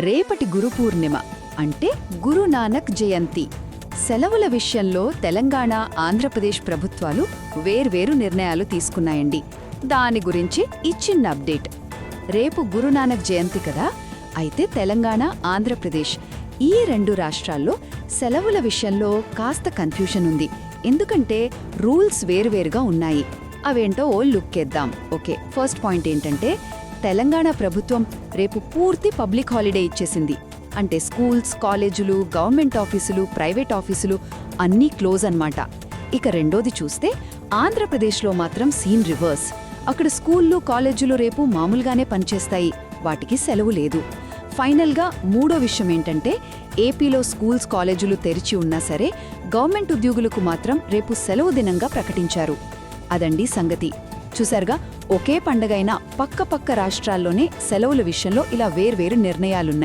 రేపటి గురు పూర్ణిమ అంటే గురునానక్ జయంతి. సెలవుల విషయంలో తెలంగాణ ఆంధ్రప్రదేశ్ ప్రభుత్వాలు వేర్వేరు నిర్ణయాలు తీసుకున్నాయండి. దాని గురించి ఈ చిన్న అప్డేట్. రేపు గురునానక్ జయంతి కదా? అయితే తెలంగాణ ఆంధ్రప్రదేశ్ ఈ రెండు రాష్ట్రాల్లో సెలవుల విషయంలో కాస్త కన్ఫ్యూషన్ ఉంది. ఎందుకంటే రూల్స్ వేరువేరుగా ఉన్నాయి. అవేంటో ఓ లుక్కేద్దాం ఓకే ఫస్ట్ పాయింట్ ఏంటంటే తెలంగాణ ప్రభుత్వం రేపు పూర్తి పబ్లిక్ హాలిడే ఇచ్చేసింది. అంటే స్కూల్స్ కాలేజీలు గవర్నమెంట్ ఆఫీసులు ప్రైవేట్ ఆఫీసులు అన్నీ క్లోజ్ అన్నమాట. ఇక రెండోది చూస్తే ఆంధ్రప్రదేశ్లో మాత్రం సీన్ రివర్స్. అక్కడ స్కూళ్ళు కాలేజీలు రేపు మామూలుగానే పనిచేస్తాయి. వాటికి సెలవు లేదు. ఫైనల్గా మూడో విషయం ఏంటంటే ఏపీలో స్కూల్స్ కాలేజీలు తెరిచి ఉన్నా సరే గవర్నమెంట్ ఉద్యోగులకు మాత్రం రేపు సెలవు దినంగా ప్రకటించారు. అదండి సంగతి. చూసారుగా ఒకే పండగైనా పక్క పక్క రాష్ట్రాల్లోనే సెలవుల విషయంలో ఇలా వేర్వేరు నిర్ణయాలున్నాయి.